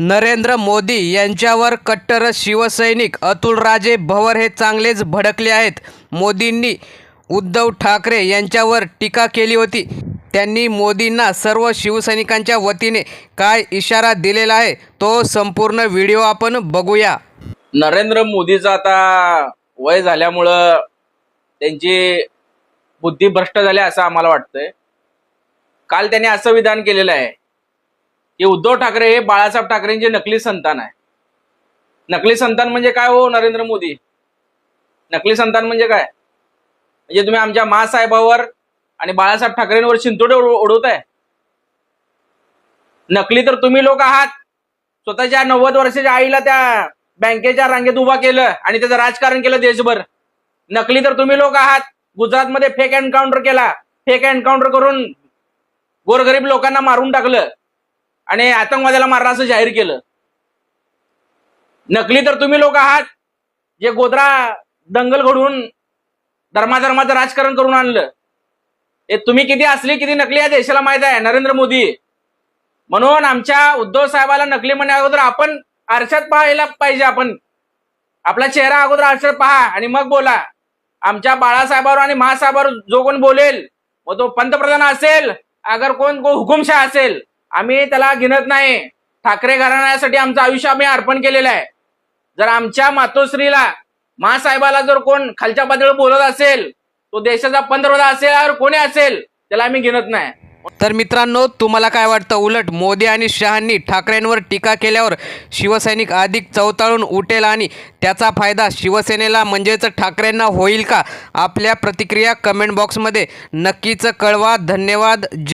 नरेंद्र मोदी यांच्यावर कट्टर शिवसैनिक अतुलराजे भवर हे चांगलेच भडकले आहेत. मोदींनी उद्धव ठाकरे यांच्यावर टीका केली होती. त्यांनी मोदींना सर्व शिवसैनिकांच्या वतीने काय इशारा दिलेला आहे तो संपूर्ण व्हिडिओ आपण बघूया. नरेंद्र मोदीचं आता वय झाल्यामुळं त्यांची बुद्धी भ्रष्ट झाली असं आम्हाला वाटतंय. काल त्यांनी असं विधान केलेलं आहे की उद्धव ठाकरे हे बाळासाहेब ठाकरेंचे नकली संतान आहे. नकली संतान म्हणजे काय हो नरेंद्र मोदी? नकली संतान म्हणजे काय? म्हणजे तुम्ही आमच्या मासाहेबावर आणि बाळासाहेब ठाकरेंवर शिंतोडे ओढवताय. नकली तर तुम्ही लोक आहात. स्वतःच्या नव्वद वर्षाच्या आईला त्या बँकेच्या रांगेत उभा केलं आणि त्याचं राजकारण केलं देशभर. नकली तर तुम्ही लोक आहात. गुजरातमध्ये फेक एन्काउंटर केला. फेक एन्काउंटर करून गोरगरीब लोकांना मारून टाकलं. आणि आतंकवाद्याला मारला असं जाहीर केलं. नकली तर तुम्ही लोक आहात जे गोधरा दंगल घडवून धर्माधर्माचं राजकारण करून आणलं. हे तुम्ही किती असली किती नकली या देशाला माहीत आहे नरेंद्र मोदी. म्हणून आमच्या उद्धव साहेबाला नकली म्हणण्या अगोदर आपण आरशात पाहायला पाहिजे आपण. आपला चेहरा अगोदर आरशात पहा आणि मग बोला. आमच्या बाळासाहेबावर आणि महासाहेबावर जो कोण बोलेल मग तो पंतप्रधान असेल अगर कोण को हुकुमशाह असेल. आम्ही त्याला गिनत नाही. ठाकरे घराण्यासाठी आमचं आयुष्य आम्ही अर्पण केलेलं आहे. जर आमच्या मातोश्रीला महासाहेबाला जर कोण खालच्या पातळीवर बोलत असेल तो देशाचा पंतप्रधान असेल और कोणी असेल त्याला आम्ही गिनत नाही. तर मित्रांनो तुम्हाला काय वाटतं? उलट मोदी आणि शहांनी ठाकरेंवर टीका केल्यावर शिवसैनिक अधिक चवताळून उठेल आणि त्याचा फायदा शिवसेनेला म्हणजेच ठाकरेंना होईल का? आपल्या प्रतिक्रिया कमेंट बॉक्समध्ये नक्कीच कळवा. धन्यवाद.